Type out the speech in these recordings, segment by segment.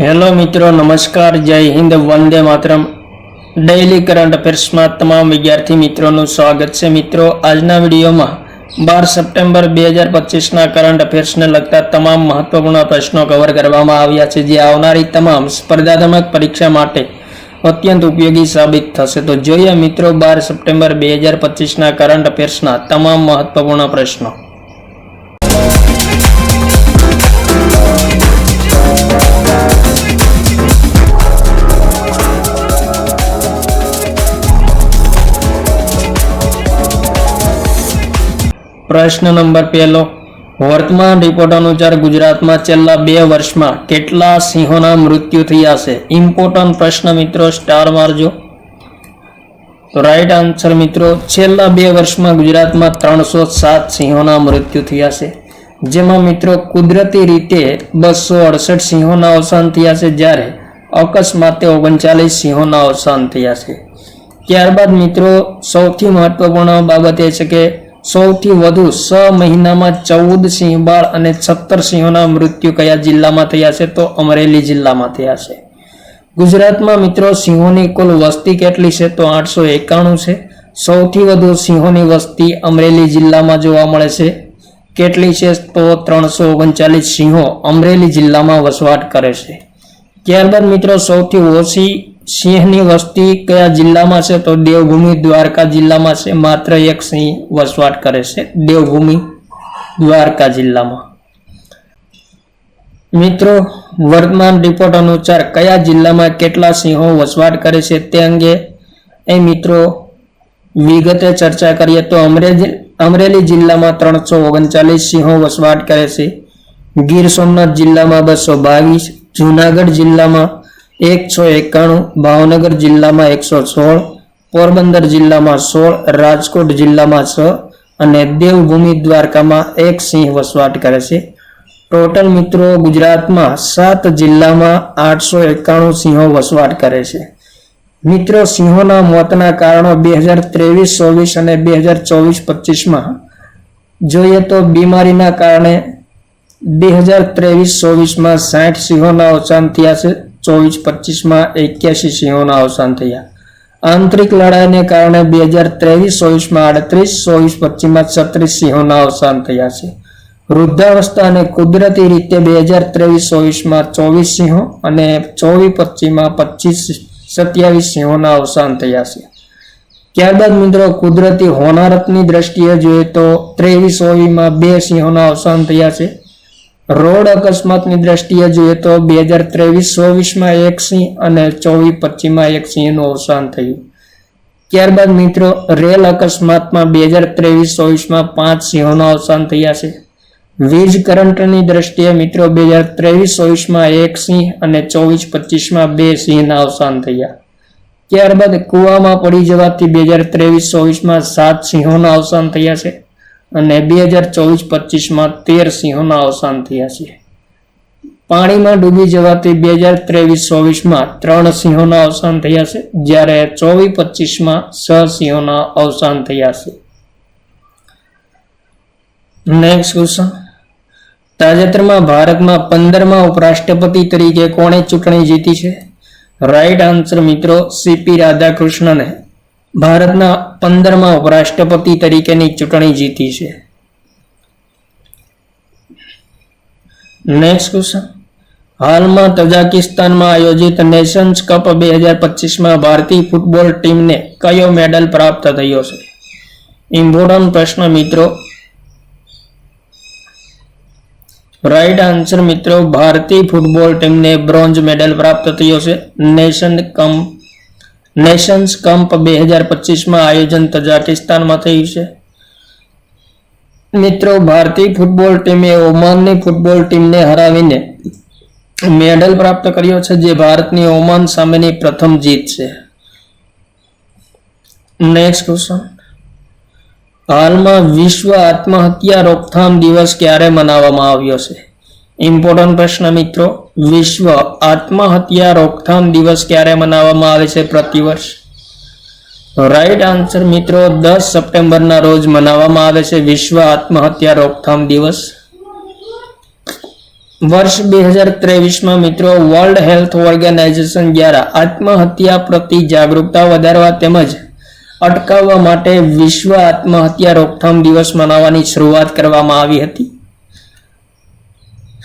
Hello મિત્રો, નમસ્કાર, જય હિન્દ, વંદે માતરમ. ડેઇલી કરંટ અફેર્સમાં તમામ વિદ્યાર્થી મિત્રોનું સ્વાગત છે. મિત્રો, આજના વિડીયોમાં બાર સપ્ટેમ્બર બે હજાર પચીસના કરંટ અફેર્સને લગતા તમામ મહત્વપૂર્ણ પ્રશ્નો કવર કરવામાં આવ્યા છે. જે આવનારી તમામ સ્પર્ધાત્મક પરીક્ષા માટે અત્યંત ઉપયોગી સાબિત થશે. તો જોઈએ મિત્રો, બાર સપ્ટેમ્બર બે હજાર પચીસના કરંટ અફેર્સના તમામ મહત્વપૂર્ણ પ્રશ્નો. પ્રશ્ન નંબર પહેલો, વર્તમાન રિપોર્ટ અનુસાર ગુજરાતમાં છેલ્લા બે વર્ષમાં કેટલા સિંહોના મૃત્યુ થયા છે? ઇમ્પોર્ટન્ટ પ્રશ્ન મિત્રો સ્ટાર મારજો. તો રાઈટ આન્સર મિત્રો, છેલ્લા બે વર્ષમાં ગુજરાતમાં ત્રણસો સાત સિંહોના મૃત્યુ થયા છે. જેમાં મિત્રો, કુદરતી રીતે બસો અડસઠ સિંહોના અવસાન થયા છે, જ્યારે અકસ્માતે ઓગણચાલીસ સિંહોના અવસાન થયા છે. ત્યારબાદ મિત્રો, સૌથી મહત્વપૂર્ણ બાબત એ છે કે સૌથી વધુ છ મહિનામાં ચૌદ સિંહબાળ અને સત્તર સિંહોના મૃત્યુ કયા જિલ્લામાં થયા છે? તો અમરેલી જિલ્લામાં થયા છે. ગુજરાતમાં મિત્રો સિંહોની કુલ વસ્તી કેટલી છે? તો આઠસો એકાણું છે. સૌથી વધુ સિંહોની વસ્તી અમરેલી જિલ્લામાં જોવા મળે છે. કેટલી છે? તો ત્રણસો ઓગણચાલીસ સિંહો અમરેલી જિલ્લામાં વસવાટ કરે છે. ત્યારબાદ મિત્રો સૌથી ઓછી સિંહની વસ્તી કયા જિલ્લામાં છે? તો દેવભૂમિ દ્વારકા જિલ્લામાં છે. માત્ર એક સિંહ વસવાટ કરે છે. દેવભૂમિ દ્વારકા જિલ્લામાં. મિત્રો, વર્તમાન રિપોર્ટ અનુસાર કયા જિલ્લામાં કેટલા સિંહો વસવાટ કરે છે તે અંગે એ મિત્રો વિગતે ચર્ચા કરીએ. તો અમરેલી અમરેલી જિલ્લામાં ત્રણસો ઓગણચાલીસ સિંહો વસવાટ કરે છે. ગીર સોમનાથ જિલ્લામાં બસો બાવીસ, જુનાગઢ જિલ્લામાં એકસો એકાણું ભાવનગર જિલ્લામાં એકસો સોળ, પોરબંદર જિલ્લામાં સોળ, રાજકોટ જિલ્લામાં છ અને દેવભૂમિ દ્વારકામાં એક સિંહ વસવાટ કરે છે. ટોટલ મિત્રો ગુજરાતમાં સાત જિલ્લામાં આઠસો એકાણું સિંહો વસવાટ કરે છે. મિત્રો, સિંહોના મોતના કારણો બે હજાર ત્રેવીસ, ચોવીસ અને બે હજાર ચોવીસ, પચીસમાં. જોઈએ તો બીમારીના કારણે બે હજાર ત્રેવીસ, ચોવીસમાં સાઠ સિંહોના અવસાન થયા છે. ચોવીસ, પચીસમાં એક્યાસી સિંહોના અવસાન થયા. આંતરિક લડાઈને કારણે બે હજાર ત્રેવીસ, ચોવીસમાં આડત્રીસ, ચોવીસ, પચીસમાં છત્રીસ સિંહોના અવસાન થયા છે. વૃદ્ધાવસ્થા અને કુદરતી રીતે બે હજાર ત્રેવીસ, ચોવીસમાં ચોવીસ સિંહો અને ચોવીસ, પચીસમાં પચીસ, સત્યાવીસ સિંહોના અવસાન થયા છે. ત્યારબાદ મિત્રો, કુદરતી હોનારતની દ્રષ્ટિએ જોઈએ તો ત્રેવીસ, ચોવીસમાં બે સિંહોના અવસાન થયા છે. રોડ અકસ્માતની દ્રષ્ટિએ જોઈએ તો બે હજાર ત્રેવીસ ચોવીસમાં એક સિંહ અને ચોવીસ પચીસમાં એક સિંહનું અવસાન થયું. ત્યારબાદ મિત્રો, રેલ અકસ્માતમાં બે હજાર ત્રેવીસ ચોવીસમાં પાંચ સિંહોના અવસાન થયા છે. વીજ કરંટની દ્રષ્ટિએ મિત્રો, બે હજાર ત્રેવીસ ચોવીસમાં એક સિંહ અને ચોવીસ પચીસમાં બે સિંહના અવસાન થયા. ત્યારબાદ કૂવામાં પડી જવાથી બે હજાર ત્રેવીસ ચોવીસમાં સાત સિંહોના અવસાન થયા છે. અને બે હજાર ચોવીસ પચીસમાં તેર સિંહોના અવસાન થયા છે. પાણીમાં ડૂબી જવાથી બે હજાર ત્રેવીસ ચોવીસમાં ત્રણ સિંહોના અવસાન થયા છે, જ્યારે ચોવીસ પચીસમાં છ સિંહોના અવસાન થયા છે. નેક્સ્ટ ક્વેશ્ચન તાજેતરમાં ભારતમાં પંદરમા ઉપરાષ્ટ્રપતિ તરીકે કોણે ચૂંટણી જીતી છે? રાઈટ આન્સર મિત્રો સીપી રાધાકૃષ્ણને. ભારતના પંદરમા ઉપરાષ્ટ્રપતિ તરીકેની ચૂંટણી જીતી છે. નેક્સ્ટ ક્વેશ્ચન હાલમાં તજાકિસ્તાનમાં આયોજિત નેશન્સ કપ બે હજાર પચીસમાં ભારતીય ફૂટબોલ ટીમને કયો મેડલ પ્રાપ્ત થયો છે? ઇમ્પોર્ટન્ટ પ્રશ્ન મિત્રો. રાઈટ આન્સર મિત્રો, ભારતીય ફૂટબોલ ટીમને બ્રોન્ઝ મેડલ પ્રાપ્ત થયો છે. નેશન કમ નેશન્સ કમ્પ બે હજાર પચીસમાં આયોજન તજાકિસ્તાનમાં થયું છે. મિત્રો, ભારતીય ફૂટબોલ ટીમે ઓમાનની ફૂટબોલ ટીમને હરાવીને મેડલ પ્રાપ્ત કર્યો છે, જે ભારતની ઓમાન સામેની પ્રથમ જીત છે. નેક્સ્ટ ક્વેશ્ચન હાલમાં વિશ્વ આત્મહત્યા રોકથામ દિવસ ક્યારે મનાવવામાં આવ્યો છે? ઇમ્પોર્ટન્ટ પ્રશ્ન મિત્રો. વિશ્વ આત્મહત્યા રોકથામ દિવસ ક્યારે મનાવવામાં આવે છે પ્રતિવર્ષ રાઈટ આન્સર મિત્રો, દસ સપ્ટેમ્બરના રોજ મનાવવામાં આવે છે વિશ્વ આત્મહત્યા રોકથામ દિવસ. વર્ષ બે હજાર ત્રેવીસમાં મિત્રો વર્લ્ડ હેલ્થ ઓર્ગેનાઇઝેશન દ્વારા આત્મહત્યા પ્રતિ જાગૃતતા વધારવા તેમજ અટકાવવા માટે વિશ્વ આત્મહત્યા રોકથામ દિવસ મનાવવાની શરૂઆત કરવામાં આવી હતી.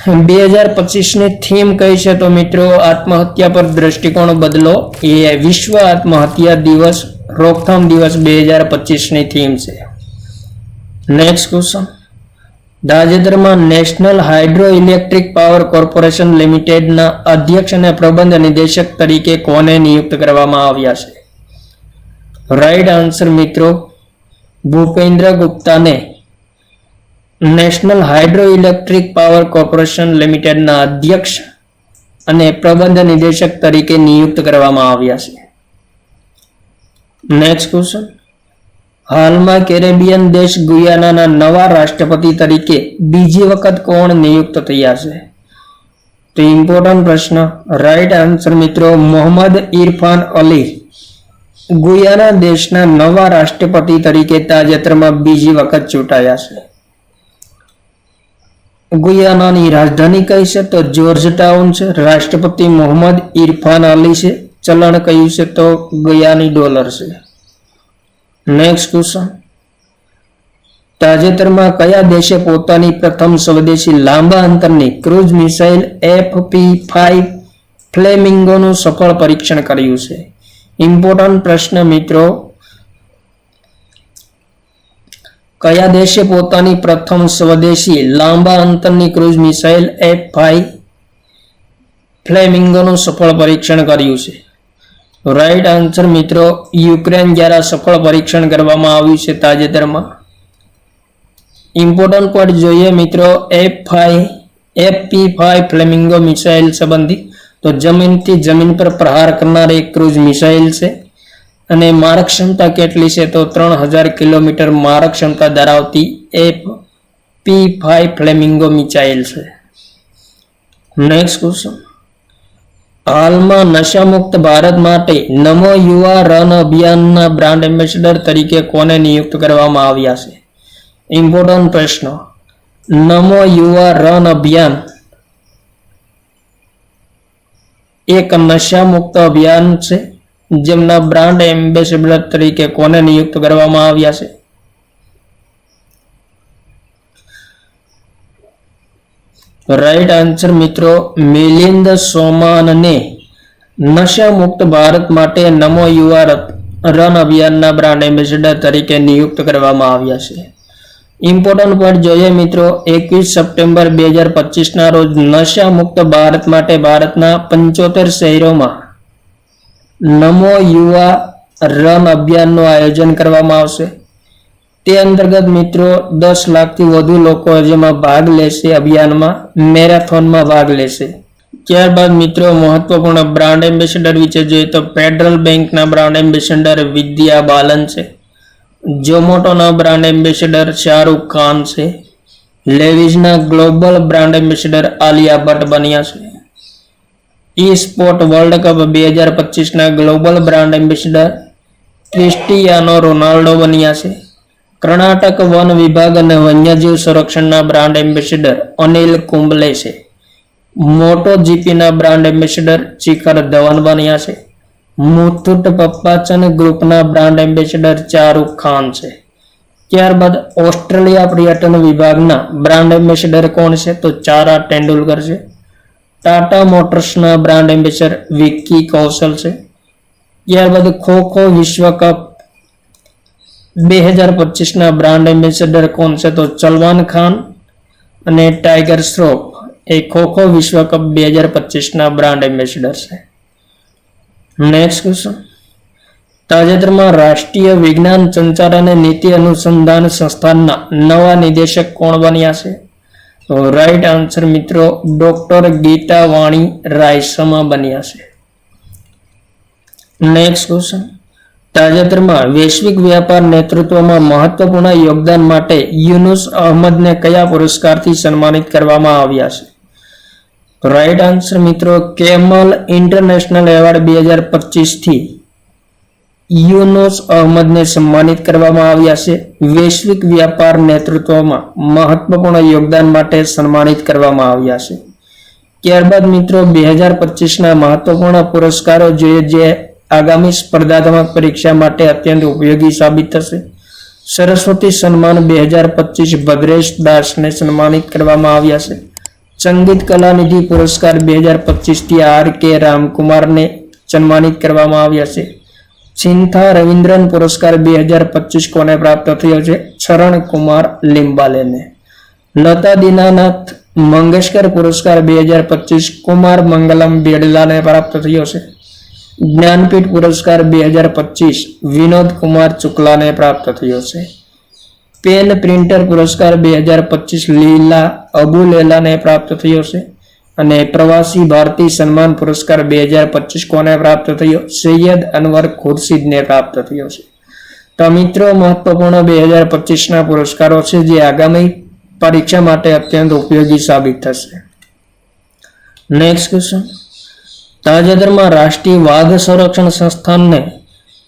બે હજાર પચીસની થીમ કઈ છે તો મિત્રો? આત્મહત્યા પર દ્રષ્ટિકોણ બદલો. એ વિશ્વ આત્મહત્યા દિવસ, રોકથામ દિવસ બે હજાર પચીસની થીમ છે. નેક્સ્ટ ક્વેશ્ચન તાજેતરમાં national hydro electric power corporation લિમિટેડના અધ્યક્ષ અને પ્રબંધ નિદેશક તરીકે કોને નિયુક્ત કરવામાં આવ્યા છે? રાઈટ આન્સર મિત્રો, Bhupendra ગુપ્તાને national hydro electric power corporation લિમિટેડના અધ્યક્ષ અને પ્રબંધ નિદેશક તરીકે નિયુક્ત કરવામાં આવ્યા છે. નેક્સ્ટ ક્વેશ્ચન હાલમાં કેરેબિયન દેશ ગુયાનાના નવા રાષ્ટ્રપતિ તરીકે બીજી વખત કોણ નિયુક્ત થયા છે? તો ઇમ્પોર્ટન્ટ પ્રશ્ન. રાઈટ આન્સર મિત્રો, મોહમ્મદ ઇરફાન અલી. ગુયાના દેશના નવા રાષ્ટ્રપતિ તરીકે તાજેતરમાં બીજી વખત ચૂંટાયા છે. ગુયાનાની રાજધાની કઈ છે? તો જ્યોર્જ ટાઉન છે. રાષ્ટ્રપતિ મોહમ્મદ ઇરફાન અલી છે. ચલણ કયું છે? તો ગયાની ડોલર છે. નેક્સ્ટ ક્વેશ્ચન તાજેતરમાં કયા દેશે પોતાની પ્રથમ સ્વદેશી લાંબા અંતરની cruise missile F P five ફ્લેમિંગોનું સફળ પરીક્ષણ કર્યું છે? ઇમ્પોર્ટન્ટ પ્રશ્ન મિત્રો કયા દેશે પોતાની પ્રથમ સ્વદેશી લાંબા અંતરની ક્રૂઝ મિસાઇલ એફ ફાઈ ફ્લેમિંગોનું સફળ પરીક્ષણ કર્યું છે? રાઈટ આન્સર મિત્રો, યુક્રેન દ્વારા સફળ પરીક્ષણ કરવામાં આવ્યું છે તાજેતરમાં. ઇમ્પોર્ટન્ટ પોઈન્ટ જોઈએ મિત્રો F five F P five flamingo missile સંબંધી. તો જમીનથી જમીન પર પ્રહાર કરનાર એક ક્રૂઝ મિસાઇલ છે. અને મારક ક્ષમતા કેટલી છે તો ત્રણ હજાર કિલોમીટર મારક ક્ષમતા ધરાવતી F P five flamingo missile છે. નેક્સ્ટ ક્વેશ્ચન હાલમાં નશામુક્ત ભારત માટે નમો યુવા રન અભિયાનના બ્રાન્ડ એમ્બેસેડર તરીકે કોને નિયુક્ત કરવામાં આવ્યા છે? ઇમ્પોર્ટન્ટ પ્રશ્ન. નમો યુવા રન અભિયાન એક નશામુક્ત અભિયાન છે? જેમના બ્રાન્ડ એમ્બેસેડર તરીકે કોને નિયુક્ત કરવામાં આવ્યા છે? રાઈટ આન્સર મિત્રો, મિલિંદ સોમાનને નશા મુક્ત ભારત માટે નમો યુવા રન અભિયાનના બ્રાન્ડ એમ્બેસેડર તરીકે નિયુક્ત કરવામાં આવ્યા છે. ઇમ્પોર્ટન્ટ પોઈન્ટ જોઈએ મિત્રો, એકવીસ સપ્ટેમ્બર બે હજાર પચીસના રોજ નશા મુક્ત ભારત માટે ભારતના પંચોતેર શહેરોમાં નમો યુવા રન અભિયાનનું આયોજન કરવામાં આવશે. તે અંતર્ગત મિત્રો, દસ લાખથી વધુ લોકો જેમાં ભાગ લેશે અભિયાનમાં, મેરેથોનમાં ભાગ લેશે. ત્યારબાદ મિત્રો, મહત્વપૂર્ણ બ્રાન્ડ એમ્બેસેડર વિશે જોઈએ તો ફેડરલ બેંકના બ્રાન્ડ એમ્બેસેડર વિદ્યા બાલન છે. ઝોમેટોના બ્રાન્ડ એમ્બેસેડર શાહરૂખ ખાન છે. લેવિઝના global brand ambassador Alia Bhatt બન્યા છે. ઈ સ્પોર્ટ વર્લ્ડ કપ બે હજાર પચીસના global brand ambassador Cristiano Ronaldo બન્યા છે. કર્ણાટક વન વિભાગ અને વન્યજીવ સંરક્ષણના બ્રાન્ડ એમ્બેસેડર અનિલ કુંબલે છે. મોટો જીપીના બ્રાન્ડ એમ્બેસેડર શિખર ધવન બન્યા છે. મુથુટ પપ્પાચન ગ્રુપના બ્રાન્ડ એમ્બેસેડર શાહરૂખ ખાન છે. ત્યારબાદ ઓસ્ટ્રેલિયા પર્યટન વિભાગના બ્રાન્ડ એમ્બેસેડર કોણ છે તો ચારા તેંડુલકર છે. ટાટા મોટર્સના બ્રાન્ડ એમ્બેસેડર વિક્કી કૌશલ છે ત્યારબાદ ખો ખો વિશ્વ કપ બે હજાર પચીસના બ્રાન્ડ એમ્બેસેડર કોણ છે તો સલમાન ખાન અને ટાઈગર શ્રોફ એ ખો ખો વિશ્વ કપ બે હજાર પચીસના બ્રાન્ડ એમ્બેસેડર છે નેક્સ્ટ ક્વેશ્ચન તાજેતરમાં રાષ્ટ્રીય વિજ્ઞાન સંચાર અને નીતિ અનુસંધાન સંસ્થાનના નવા નિદેશક કોણ બન્યા છે તો રાઈટ આન્સર મિત્રો ડોક્ટર ગીતા વાણી રાયસમાં બન્યા છે. નેક્સ્ટ ક્વેશ્ચન તાજેતરમાં વૈશ્વિક વ્યાપાર નેતૃત્વમાં મહત્વપૂર્ણ યોગદાન માટે યુનુસ અહમદને કયા પુરસ્કારથી સન્માનિત કરવામાં આવ્યા છે? રાઈટ આન્સર મિત્રો, કેમલ ઇન્ટરનેશનલ એવોર્ડ બે હજાર પચીસથી યુનુસ અહમદને સન્માનિત કરવામાં આવ્યા છે. વૈશ્વિક વ્યાપાર નેતૃત્વમાં મહત્વપૂર્ણ યોગદાન માટે સન્માનિત કરવામાં આવ્યા છે. ત્યારબાદ મિત્રો, બે હજાર પચીસના મહત્વપૂર્ણ પુરસ્કારો જોઈએ જે આગામી સ્પર્ધાત્મક પરીક્ષા માટે અત્યંત ઉપયોગી સાબિત થશે. સરસ્વતી સન્માન બે હજાર પચીસ ભદ્રેશ દાસને સન્માનિત કરવામાં આવ્યા છે. સંગીત કલાનિધિ પુરસ્કાર બે હજાર પચીસથી આર કે રામકુમારને સન્માનિત કરવામાં આવ્યા છે. ચિંથા રવિન્દ્રન પુરસ્કાર બે હજાર પચીસ કોને પ્રાપ્ત થયો છે? ચરણ કુમાર લિંબાલેને. લતા દિનાનાથ મંગેશકર પુરસ્કાર બે હજાર પચીસ, કુમાર મંગલમ બેડલાને પ્રાપ્ત થયો છે. જ્ઞાનપીઠ પુરસ્કાર બે હજાર પચીસ, વિનોદ કુમાર શુક્લાને પ્રાપ્ત થયો છે. પેન પ્રિન્ટર પુરસ્કાર બે હજાર પચીસ, લીલા અબુલેલાને પ્રાપ્ત થયો છે. અને પ્રવાસી ભારતીય સન્માન પુરસ્કાર બે હજાર પચીસ કોને પ્રાપ્ત થયો? સૈયદ અનવર ખુરશીદને પ્રાપ્ત થયો છે. તો મિત્રો મહત્વપૂર્ણ બે હજાર પચીસના પુરસ્કારો છે જે આગામી પરીક્ષા માટે અત્યંત ઉપયોગી સાબિત થશે. નેક્સ્ટ ક્વેશ્ચન તાજેતરમાં રાષ્ટ્રીય વાઘ સંરક્ષણ સંસ્થાનને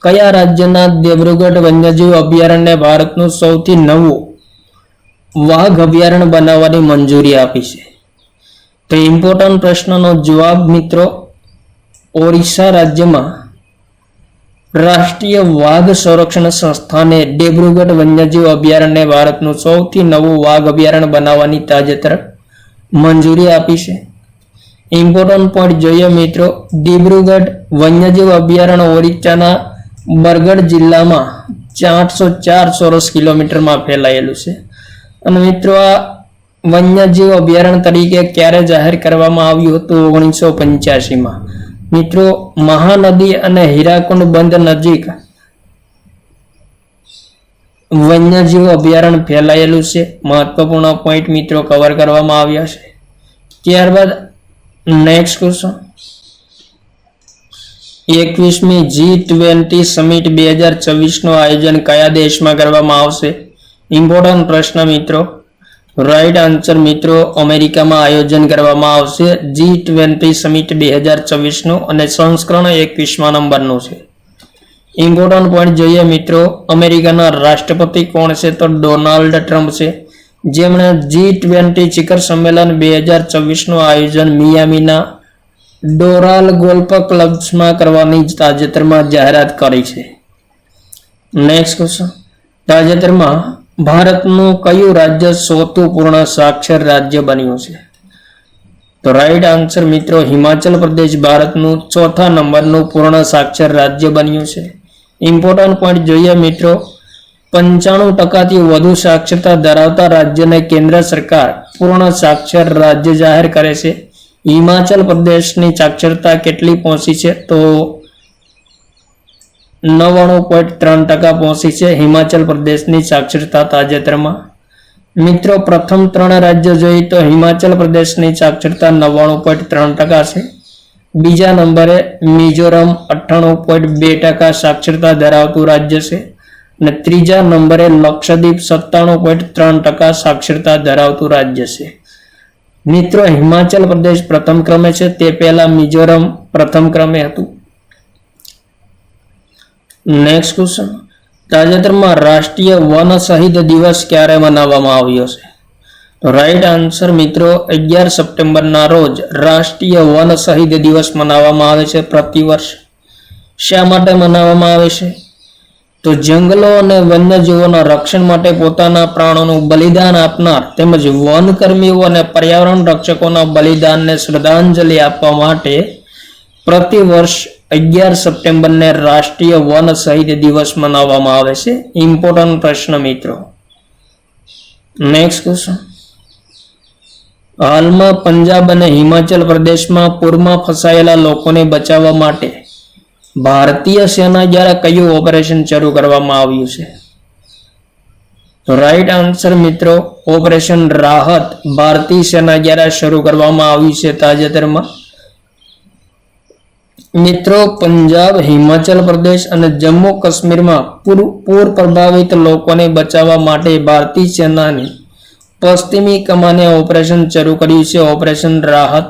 કયા રાજ્યના દેબ્રુગઢ વન્યજીવ અભયારણ્ય ભારતનું સૌથી નવું વાઘ અભયારણ્ય બનાવવાની મંજૂરી આપી છે? તો ઇમ્પોર્ટન્ટ પ્રશ્નનો જવાબ મિત્રો ઓરિસ્સા રાજ્યમાં રાષ્ટ્રીય વાઘ સંરક્ષણ સંસ્થાને ડિબ્રુગઢ વન્યજીવ અભયારણ્ય ભારતનું સૌથી નવું વાઘ અભયારણ્ય બનાવવાની તાજેતર મંજૂરી આપી છે. ઇમ્પોર્ટન્ટ પોઈન્ટ જોઈએ મિત્રો, ડિબ્રુગઢ વન્યજીવ અભયારણ્ય ઓરિસ્સાના બરગઢ જિલ્લામાં ચારસો ચાર ચોરસ કિલોમીટરમાં ફેલાયેલું છે. અને મિત્રો આ વન્યજીવ અભયારણ્ય તરીકે ક્યારે જાહેર કરવામાં આવ્યું હતું ઓગણીસો પંચ્યાસીમાં? મિત્રો, મહાનદી અને હીરાકુંડ બંધ નજીક વન્યજીવ અભયારણ્ય ફેલાયેલું છે. મહત્વપૂર્ણ પોઈન્ટ મિત્રો કવર કરવામાં આવ્યા છે. ત્યારબાદ નેક્સ્ટ ક્વેશ્ચન એકવીસમી જી ટ્વેન્ટી સમિટ બે હજાર ચોવીસનું આયોજન કયા દેશમાં કરવામાં આવશે? ઇમ્પોર્ટન્ટ પ્રશ્ન મિત્રો. રાઈટ આન્સર મિત્રો. અમેરિકામાં આયોજન કરવામાં આવશે. જી ટ્વેન્ટી સમિટ બે હજાર ચોવીસનું અને સંસ્કરણ એકવીસમાં નંબરનું છે. ઇમ્પોર્ટન્ટ પોઈન્ટ જોઈએ, મિત્રો. અમેરિકાના રાષ્ટ્રપતિ કોણ છે? તો ડોનાલ્ડ ટ્રમ્પ છે. જેમણે જી ટ્વેન્ટી શિખર સંમેલન બે હજાર ચોવીસનું આયોજન મિયામીના ડોરાલ ગોલ્ફ ક્લબ્સમાં કરવાની તાજેતરમાં જાહેરાત કરી છે. નેક્સ્ટ ક્વેશ્ચન તાજેતરમાં ભારતનું કયું રાજ્ય સૌથી પૂર્ણ સાક્ષર રાજ્ય બન્યું છે? તો રાઈટ આન્સર મિત્રો, હિમાચલ પ્રદેશ ભારતનું ચોથા નંબરનું પૂર્ણ સાક્ષર રાજ્ય બન્યું છે. ઇમ્પોર્ટન્ટ પોઈન્ટ જોઈએ મિત્રો, પંચાણું ટકાથી વધુ સાક્ષરતા ધરાવતા રાજ્યને કેન્દ્ર સરકાર પૂર્ણ સાક્ષર રાજ્ય જાહેર કરે છે. હિમાચલ પ્રદેશની સાક્ષરતા કેટલી પહોંચી છે? તો નવ્વાણું પોઈન્ટ ત્રણ ટકા પહોંચી છે હિમાચલ પ્રદેશની સાક્ષરતા તાજેતરમાં. મિત્રો, પ્રથમ ત્રણ રાજ્યો જોઈએ તો હિમાચલ પ્રદેશની સાક્ષરતા નવ્વાણું પોઈન્ટ ત્રણ ટકા છે. બીજા નંબરે મિઝોરમ અઠ્ઠાણું પોઈન્ટ બે ટકા સાક્ષરતા ધરાવતું રાજ્ય છે અને ત્રીજા નંબરે લક્ષદ્વીપ સત્તાણું પોઈન્ટ ત્રણ ટકા સાક્ષરતા ધરાવતું રાજ્ય છે. મિત્રો, હિમાચલ પ્રદેશ પ્રથમ ક્રમે છે તે પહેલા મિઝોરમ પ્રથમ ક્રમે હતું. નેક્સ્ટ ક્વેશ્ચન તાજેતરમાં રાષ્ટ્રીય વન શહીદ દિવસ ક્યારે મનાવવામાં આવ્યો છે? રાઈટ આન્સર મિત્રો, અગિયાર સપ્ટેમ્બરના રોજ રાષ્ટ્રીય વન શહીદ દિવસ મનાવવામાં આવે છે પ્રતિવર્ષ શા માટે મનાવવામાં આવે છે? તો જંગલો અને વન્યજીવોના રક્ષણ માટે પોતાના પ્રાણોનું બલિદાન આપનાર તેમજ વનકર્મીઓ અને પર્યાવરણ રક્ષકોના બલિદાનને શ્રદ્ધાંજલિ આપવા માટે પ્રતિવર્ષ અગિયાર સપ્ટેમ્બરને રાષ્ટ્રીય વન શહીદ દિવસ મનાવવામાં આવે છે. ઇમ્પોર્ટન્ટ પ્રશ્ન, મિત્રો. નેક્સ્ટ ક્વેશ્ચન હાલમાં પંજાબ અને હિમાચલ પ્રદેશમાં પૂરમાં ફસાયેલા લોકોને બચાવવા માટે ભારતીય સેના દ્વારા કયું ઓપરેશન શરૂ કરવામાં આવ્યું છે? રાઈટ આન્સર મિત્રો. ઓપરેશન રાહત ભારતીય સેના દ્વારા શરૂ કરવામાં આવ્યું છે તાજેતરમાં. મિત્રો, પંજાબ, હિમાચલ પ્રદેશ અને જમ્મુ કાશ્મીરમાં પૂર પૂર પ્રભાવિત લોકોને બચાવવા માટે ભારતીય સેનાની પશ્ચિમી કમાને ઓપરેશન શરૂ કર્યું છે, ઓપરેશન રાહત.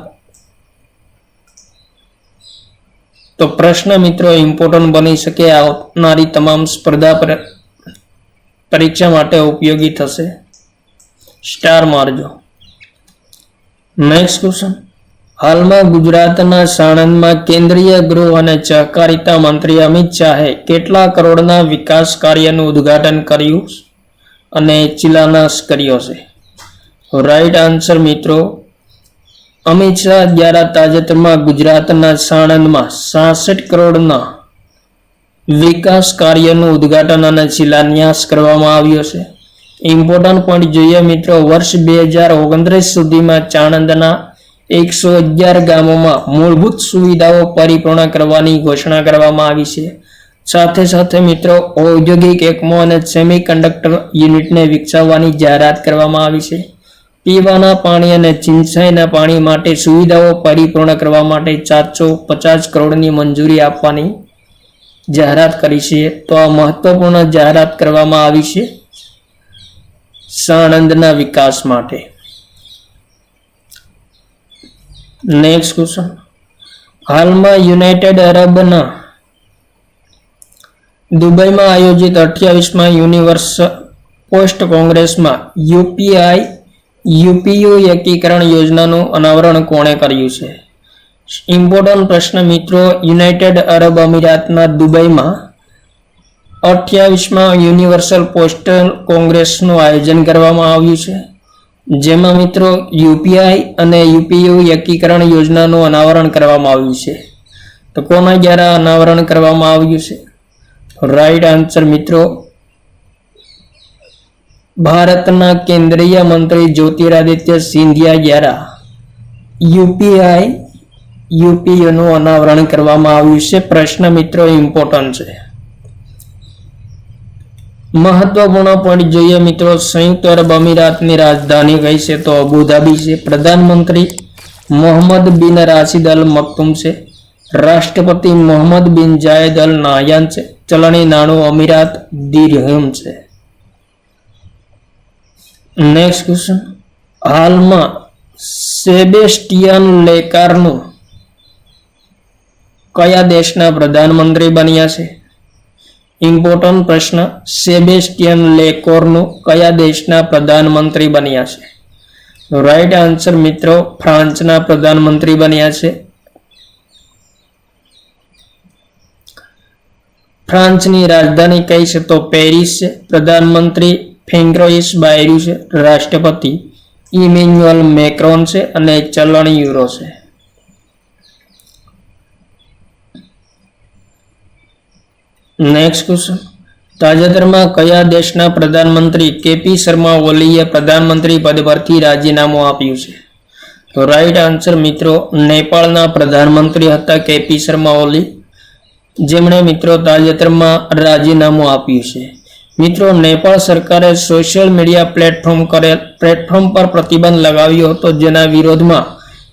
તો પ્રશ્ન મિત્રો ઇમ્પોર્ટન્ટ બની શકે આવનારી તમામ સ્પર્ધા પરીક્ષા માટે ઉપયોગી થશે. સ્ટાર મારજો. નેક્સ્ટ ક્વેશ્ચન હાલમાં ગુજરાતના સાણંદમાં કેન્દ્રીય ગૃહ અને સહકારિતા મંત્રી અમિત શાહે કેટલા કરોડના વિકાસ કાર્યનું ઉદ્ઘાટન કર્યું અને શિલાન્યાસ કર્યો છે? રાઈટ આન્સર મિત્રો, અમિત શાહ દ્વારા તાજેતરમાં ગુજરાતના સાણંદમાં સાસઠ કરોડના વિકાસ કાર્યનું ઉદ્ઘાટન અને શિલાન્યાસ કરવામાં આવ્યો છે. ઇમ્પોર્ટન્ટ પોઈન્ટ જોઈએ મિત્રો, વર્ષ બે હજાર ઓગણત્રીસ સુધીમાં ચાણંદના એકસો અગિયાર ગામોમાં મૂળભૂત સુવિધાઓ પરિપૂર્ણ કરવાની ઘોષણા કરવામાં આવી છે. સાથે સાથે મિત્રો, ઔદ્યોગિક એકમો અને સેમી કંડક્ટર યુનિટને વિકસાવવાની જાહેરાત કરવામાં આવી છે. પીવાના પાણી અને સિંચાઈના પાણી માટે સુવિધાઓ પરિપૂર્ણ કરવા માટે ચારસો પચાસ કરોડની મંજૂરી આપવાની જાહેરાત કરી છે. તો આ મહત્વપૂર્ણ જાહેરાત કરવામાં આવી છે. સાણંદના વિકાસ માટે. નેક્સ્ટ ક્વેશ્ચન હાલમાં યુનાઇટેડ અરબના દુબઈમાં આયોજિત અઠ્યાવીસમાં યુનિવર્સ પોસ્ટ કોંગ્રેસમાં યુપીઆઈ યુપીયુ એકીકરણ યોજનાનું અનાવરણ કોણે કર્યું છે? ઇમ્પોર્ટન્ટ પ્રશ્ન મિત્રો, યુનાઇટેડ અરબ અમીરાતના દુબઈમાં અઠ્યાવીસમાં યુનિવર્સલ પોસ્ટલ કોંગ્રેસનું આયોજન કરવામાં આવ્યું છે. જેમાં મિત્રો યુપીઆઈ અને યુપીયુ એકીકરણ યોજનાનું અનાવરણ કરવામાં આવ્યું છે. તો કોના દ્વારા અનાવરણ કરવામાં આવ્યું છે? રાઈટ આન્સર મિત્રો. ભારતના કેન્દ્રીય મંત્રી જ્યોતિરાદિત્ય સિંધિયા દ્વારા યુપીઆઈ, યુપીયુનું અનાવરણ કરવામાં આવ્યું છે. પ્રશ્ન મિત્રો ઇમ્પોર્ટન્ટ છે. મહત્વપૂર્ણ પોઈન્ટ જોઈએ મિત્રો. સંયુક્ત અરબ અમીરાતની રાજધાની કઈ છે? તો અબુધાબી છે. પ્રધાનમંત્રી મોહમ્મદ બિન રાશિદ અલ મક્તુમ છે. રાષ્ટ્રપતિ મોહમ્મદ બિન જાયદ અલ નાયાન છે. ચલણી નાણું અમીરાત દિરહમ છે. નેક્સ્ટ ક્વેશ્ચન હાલમાં સેબેસ્ટિયન લેકારનું કયા દેશના પ્રધાનમંત્રી બન્યા છે? ઇમ્પોર્ટન્ટ પ્રશ્ન. સેબેસ્ટિયન લેકોરનું કયા દેશના પ્રધાનમંત્રી બન્યા છે? રાઈટ આન્સર મિત્રો, ફ્રાન્સના પ્રધાનમંત્રી બન્યા છે. ફ્રાન્સની રાજધાની કઈ છે તો પેરિસ છે. પ્રધાનમંત્રી ફેન્ગ્રોઇસ બાયરુ છે. રાષ્ટ્રપતિ ઇમેન્યુઅલ મેક્રોન છે અને ચલણ યુરો છે. નેક્સ્ટ ક્વેશ્ચન તાજેતરમાં કયા દેશના પ્રધાનમંત્રી કેપી શર્મા ઓલીએ પ્રધાનમંત્રી પદ પરથી રાજીનામું આપ્યું છે? તો રાઈટ આન્સર મિત્રો, નેપાળના પ્રધાનમંત્રી હતા કેપી શર્મા ઓલી જેમણે મિત્રો તાજેતરમાં રાજીનામું આપ્યું છે. મિત્રો, નેપાળ સરકારે સોશિયલ મીડિયા પ્લેટફોર્મ કરે પ્લેટફોર્મ પર પ્રતિબંધ લગાવ્યો હતો, જેના વિરોધમાં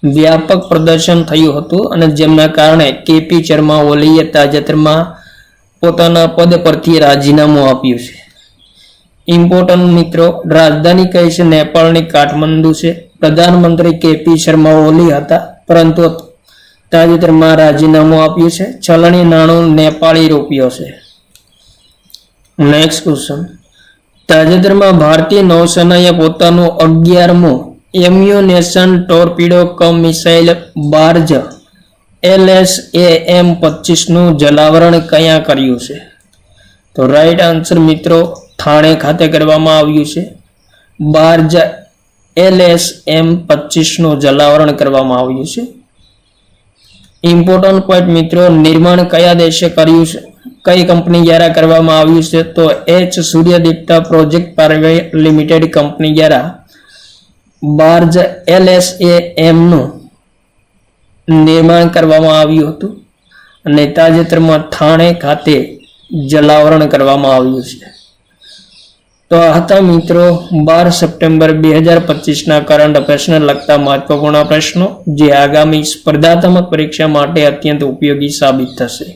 વ્યાપક પ્રદર્શન થયું હતું અને જેમના કારણે કેપી શર્મા ઓલીએ તાજેતરમાં પોતાના પદ પરથી રાજીનામું આપ્યું છે. ઇમ્પોર્ટન્ટ મિત્રો, રાજધાની કઈ છે નેપાળની કાઠમંડુ છે. પ્રધાનમંત્રી કેપી શર્મા ઓલી હતા, પરંતુ તાજેતરમાં રાજીનામું આપ્યું છે. ચલણી નાણું નેપાળી રૂપિયો છે. નેક્સ્ટ ક્વેશ્ચન તાજેતરમાં ભારતીય નૌસેનાએ પોતાનું અગિયારમું ammunition torpedo cum missile barge LS A M પચીસનું જલાવરણ ક્યાં કર્યું છે? તો રાઈટ આન્સર મિત્રો, થાણે ખાતે કરવામાં આવ્યું છે. બાર્જ એલએસ એમ પચીસનું જલાવરણ કરવામાં આવ્યું છે. ઇમ્પોર્ટન્ટ પોઈન્ટ મિત્રો, નિર્માણ કયા દેશે કર્યું છે? કઈ કંપની દ્વારા કરવામાં આવ્યું છે? તો H Suryadipta project private limited company દ્વારા બાર્જ એલએસએ એમનું નિર્માણ કરવામાં આવ્યું હતું અને તાજેતરમાં થાણે ખાતે જલાવરણ કરવામાં આવ્યું છે. તો આ હતા મિત્રો બાર સપ્ટેમ્બર બે હજાર પચીસના કરંટ અફેર્સને લગતા મહત્વપૂર્ણ પ્રશ્નો જે આગામી સ્પર્ધાત્મક પરીક્ષા માટે અત્યંત ઉપયોગી સાબિત થશે.